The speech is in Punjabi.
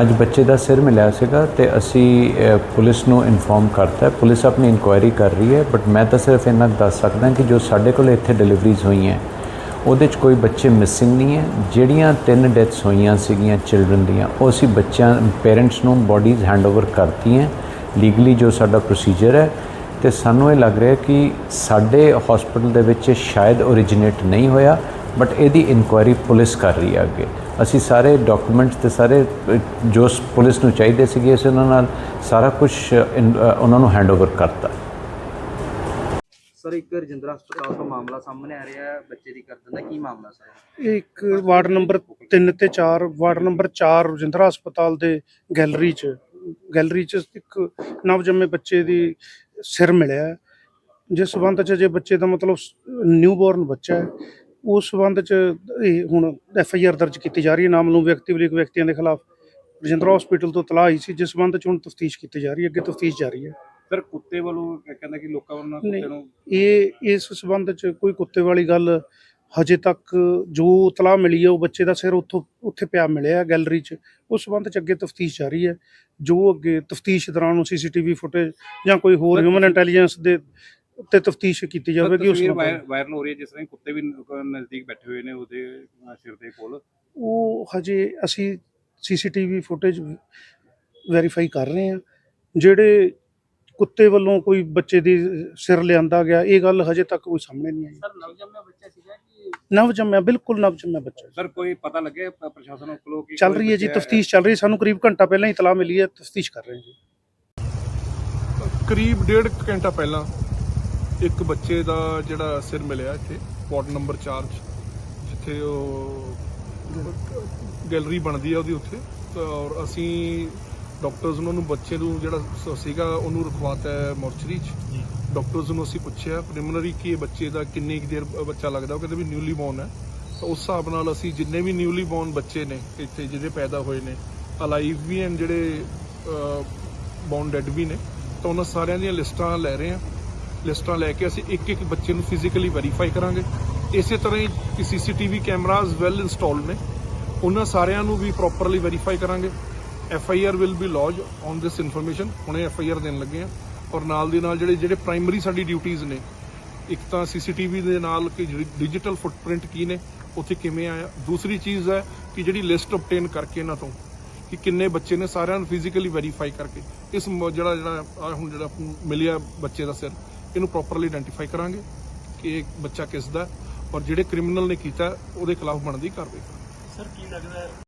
ਅੱਜ ਬੱਚੇ ਦਾ ਸਿਰ ਮਿਲਿਆ ਸੀਗਾ ਤੇ ਅਸੀਂ ਪੁਲਿਸ ਨੂੰ ਇਨਫੋਰਮ ਕਰਤਾ। ਪੁਲਿਸ ਆਪਣੀ ਇਨਕੁਆਇਰੀ ਕਰ ਰਹੀ ਹੈ ਬਟ ਮੈਂ ਤਾਂ ਸਿਰਫ ਇੰਨਾ ਕੁ ਦੱਸ ਸਕਦਾ ਕਿ ਜੋ ਸਾਡੇ ਕੋਲ ਇੱਥੇ ਡਿਲੀਵਰੀਜ਼ ਹੋਈਆਂ, ਉਹਦੇ 'ਚ ਕੋਈ ਬੱਚੇ ਮਿਸਿੰਗ ਨਹੀਂ ਹੈ। ਜਿਹੜੀਆਂ ਤਿੰਨ ਡੈਥਸ ਹੋਈਆਂ ਸੀਗੀਆਂ ਚਿਲਡਰਨ ਦੀਆਂ, ਉਹ ਅਸੀਂ ਬੱਚਿਆਂ ਪੇਰੈਂਟਸ ਨੂੰ ਬੋਡੀਜ਼ ਹੈਂਡਓਵਰ ਕਰਤੀਆਂ। ਲੀਗਲੀ ਜੋ ਸਾਡਾ ਪ੍ਰੋਸੀਜਰ ਹੈ, ਤੇ ਸਾਨੂੰ ਇਹ ਲੱਗ ਰਿਹਾ ਕਿ ਸਾਡੇ ਹਸਪੀਟਲ ਦੇ ਵਿੱਚ ਸ਼ਾਇਦ ਓਰੀਜਿਨੇਟ ਨਹੀਂ ਹੋਇਆ ਬਟ ਇਹਦੀ ਇਨਕੁਆਇਰੀ ਪੁਲਿਸ ਕਰ ਰਹੀ ਹੈ ਅੱਗੇ। ਅਸੀਂ ਸਾਰੇ ਡਾਕੂਮੈਂਟਸ ਤੇ ਸਾਰੇ ਜੋ ਪੁਲਿਸ ਨੂੰ ਚਾਹੀਦੇ ਸੀਗੇ ਅਸੀਂ ਉਹਨਾਂ ਨਾਲ ਸਾਰਾ ਕੁਝ ਉਹਨਾਂ ਨੂੰ ਹੈਂਡਓਵਰ ਕਰਤਾ। ਸਰ ਇੱਕ ਰਜਿੰਦਰਾ ਹਸਪਤਾਲ ਤੋਂ ਮਾਮਲਾ ਸਾਹਮਣੇ ਆ ਰਿਹਾ ਹੈ। ਬੱਚੇ ਦੀ ਗਰਦਨ ਦਾ ਕੀ ਮਾਮਲਾ ਸਰ? ਇੱਕ ਵਾਰਡ ਨੰਬਰ 3 ਤੇ 4 ਵਾਰਡ ਨੰਬਰ 4 ਰਜਿੰਦਰਾ ਹਸਪਤਾਲ ਦੇ ਗੈਲਰੀ 'ਚ ਗੈਲਰੀ 'ਚ ਇੱਕ ਨਵਜੰਮੇ ਬੱਚੇ ਦੀ ਸਿਰ ਮਿਲਿਆ। ਜਿਸ ਸਬੰਧ 'ਚ ਜੇ ਬੱਚੇ ਦਾ ਮਤਲਬ ਨਿਊਬੋਰਨ ਬੱਚਾ ਹੈ। ਉਸ ਸਬੰਧ 'ਚ ਇਹ ਹੁਣ ਐਫ ਆਈ ਆਰ ਦਰਜ ਕੀਤੀ ਜਾ ਰਹੀ ਹੈ। ਨਾਮਲੂਮ ਵਿਅਕਤੀ ਵਿਲੀਕ ਵਿਅਕਤੀਆਂ ਦੇ ਖਿਲਾਫ ਰਜਿੰਦਰਾ ਹਸਪੀਟਲ ਤੋਂ ਤਲਾਹ ਆਈ ਸੀ ਜਿਸ ਸਬੰਧ 'ਚ ਹੁਣ ਤਫਤੀਸ਼ ਕੀਤੀ ਜਾ ਰਹੀ ਹੈ। ਅੱਗੇ ਤਫਤੀਸ਼ ਜਾਰੀ ਹੈ। ਸਰ ਕੁੱਤੇ ਵੱਲੋਂ ਕਹਿੰਦਾ ਕਿ ਲੋਕਾਂ ਵੱਲੋਂ। ਕੁੱਤੇ ਨੂੰ ਇਹ ਇਸ ਸਬੰਧ ਚ ਕੋਈ ਕੁੱਤੇ ਵਾਲੀ ਗੱਲ ਹਜੇ ਤੱਕ ਜੋ ਤਲਾਹ ਮਿਲੀ ਹੈ ਉਹ ਬੱਚੇ ਦਾ ਸਿਰ ਉੱਥੋਂ ਉੱਥੇ ਪਿਆ ਮਿਲਿਆ ਗੈਲਰੀ 'ਚ। ਉਸ ਸਬੰਧ ਚ ਅੱਗੇ ਤਫਤੀਸ਼ ਜਾਰੀ ਹੈ। ਜੋ ਅੱਗੇ ਤਫਤੀਸ਼ ਦੌਰਾਨ ਉਹ ਸੀਸੀਟੀਵੀ ਫੁਟੇਜ ਜਾਂ ਕੋਈ ਹੋਰ ਹਿਊਮਨ ਇੰਟੈਲੀਜੈਂਸ ਦੇ ਉੱਤੇ ਤਫਤੀਸ਼ ਕੀਤੀ ਜਾਵੇਗੀ ਉਸ ਤਸਵੀਰ ਨੂੰ ਵਾਇਰ- ਵਾਇਰਲ ਹੋ ਰਹੀ ਹੈ ਜਿਸ ਤਰ੍ਹਾਂ ਕੁੱਤੇ ਵੀ ਨ- ਨਜ਼ਦੀਕ ਬੈਠੇ ਹੋਏ ਨੇ ਉਹਦੇ ਸਿਰ ਦੇ ਕੋਲ। ਉਹ ਹਜੇ ਅਸੀਂ ਸੀਸੀਟੀਵੀ ਫੁਟੇਜ ਵੈਰੀਫਾਈ ਕਰ ਰਹੇ ਹਾਂ। ਜਿਹੜੇ ਕੁੱਤੇ ਵੱਲੋਂ ਕੋਈ ਬੱਚੇ ਦੀ ਸਿਰ ਲਿਆਂਦਾ ਗਿਆ ਇਹ ਗੱਲ ਹਜੇ ਤੱਕ ਕੋਈ ਸਾਹਮਣੇ ਨਹੀਂ ਆਈ। ਸਰ ਨਵਜੰਮਿਆ ਬੱਚਾ ਸੀਗਾ ਕਿ ਨਵ ਜੰਮਿਆ ਬਿਲਕੁਲ ਨਵ ਜੰਮਿਆ ਬੱਚਾ। ਸਰ ਕੋਈ ਪਤਾ ਲੱਗਿਆ ਪ- ਪ੍ਰਸ਼ਾਸਨ ਕੋਲੋਂ ਕਿ ਚੱਲ ਕੋਈ ਰਹੀ ਹੈ ਜੀ ਬੱਚਾ ਤਫਤੀਸ਼ ਚੱਲ ਰਹੀ ਹੈ। ਸਾਨੂੰ ਕਰੀਬ ਘੰਟਾ ਪਹਿਲਾਂ ਹੀ ਇਤਲਾਹ ਮਿਲੀ ਹੈ ਤਫਤੀਸ਼ ਕਰ ਰਹੇ ਹਾਂ ਜੀ। ਕਰੀਬ ਡੇਢ ਕੁ ਘੰਟਾ ਪਹਿਲਾਂ ਇੱਕ ਬੱਚੇ ਦਾ ਜਿਹੜਾ ਸਿਰ ਮਿਲਿਆ ਇੱਥੇ ਵਾਰਡ ਨੰਬਰ 4 'ਚ ਜਿੱਥੇ ਉਹ ਗੈਲਰੀ ਬਣਦੀ ਹੈ ਉਹਦੀ ਉੱਥੇ। ਔਰ ਅਸੀਂ ਡਾਕਟਰਸ ਨੂੰ ਉਹਨੂੰ ਬੱਚੇ ਨੂੰ ਜਿਹੜਾ ਸੀਗਾ ਉਹਨੂੰ ਰਖਵਾਤਾ ਮੋਰਚਰੀ 'ਚ। ਡਾਕਟਰਸ ਨੂੰ ਅਸੀਂ ਪੁੱਛਿਆ ਪ੍ਰੀਲਿਮਿਨਰੀ ਕਿ ਇਹ ਬੱਚੇ ਦਾ ਕਿੰਨੀ ਕੁ ਦੇਰ ਬੱਚਾ ਲੱਗਦਾ ਉਹ ਕਹਿੰਦੇ ਵੀ ਨਿਊਲੀ ਬੋਰਨ ਹੈ। ਤਾਂ ਉਸ ਹਿਸਾਬ ਨਾਲ ਅਸੀਂ ਜਿੰਨੇ ਵੀ ਨਿਊਲੀ ਬੋਰਨ ਬੱਚੇ ਨੇ ਇੱਥੇ ਜਿਹੜੇ ਪੈਦਾ ਹੋਏ ਨੇ ਅਲਾਈਵ ਵੀ ਹਨ ਜਿਹੜੇ ਬੌਨ ਡੈਡ ਵੀ ਨੇ ਤਾਂ ਉਹਨਾਂ ਸਾਰਿਆਂ ਦੀਆਂ ਲਿਸਟਾਂ ਲੈ ਰਹੇ ਹਾਂ। ਲਿਸਟਾਂ ਲੈ ਕੇ ਅਸੀਂ ਇੱਕ ਇੱਕ ਬੱਚੇ ਨੂੰ ਫਿਜ਼ੀਕਲੀ ਵੈਰੀਫਾਈ ਕਰਾਂਗੇ। ਇਸੇ ਤਰ੍ਹਾਂ ਹੀ ਸੀਸੀਟੀਵੀ ਕੈਮਰਾਜ਼ ਵੈਲ ਇੰਸਟਾਲਡ ਨੇ। ਉਹਨਾਂ ਸਾਰਿਆਂ ਨੂੰ ਵੀ ਪ੍ਰੋਪਰਲੀ ਵੈਰੀਫਾਈ ਕਰਾਂਗੇ। F I R will be lodge on this information ਹੁਣੇ ਐਫ ਆਈ ਆਰ ਦੇਣ ਲੱਗੇ ਆ। ਔਰ ਨਾਲ ਦੀ ਨਾਲ ਜਿਹੜੇ ਜਿਹੜੇ ਪ੍ਰਾਇਮਰੀ ਸਾਡੀ ਡਿਊਟੀਆਂ ਨੇ, ਇੱਕ ਤਾਂ ਸੀਸੀਟੀਵੀ ਦੇ ਨਾਲ ਕਿ ਜਿਹੜੀ ਡਿਜੀਟਲ ਫੁੱਟਪ੍ਰਿੰਟ ਕੀ ਨੇ, ਉੱਥੇ ਕਿਵੇਂ ਆਇਆ। ਦੂਸਰੀ ਚੀਜ਼ ਹੈ ਕਿ ਜਿਹੜੀ ਲਿਸਟ ਆਬਟੇਨ ਕਰਕੇ ਇਹਨਾਂ ਤੋਂ, ਕਿ ਕਿੰਨੇ ਬੱਚੇ ਨੇ ਸਾਰਿਆਂ ਨੂੰ ਫਿਜ਼ੀਕਲੀ ਵੈਰੀਫਾਈ ਕਰਕੇ। ਇਸ ਜਿਹੜਾ ਜਿਹੜਾ ਹੁਣ ਜਿਹੜਾ ਮਿਲਿਆ ਬੱਚੇ ਦਾ ਸਿਰ। ਇਹਨੂੰ ਪ੍ਰੋਪਰਲੀ ਆਇਡੈਂਟੀਫਾਈ ਕਰਾਂਗੇ ਕਿ ਇਹ ਬੱਚਾ ਕਿਸ ਦਾ ਔਰ ਜਿਹੜੇ ਕ੍ਰਿਮੀਨਲ ਨੇ ਕੀਤਾ, ਉਹਦੇ ਖਿਲਾਫ ਬਣਦੀ ਕਾਰਵਾਈ। ਕਰਾਂਗੇ ਸਰ, ਕੀ ਲੱਗਦਾ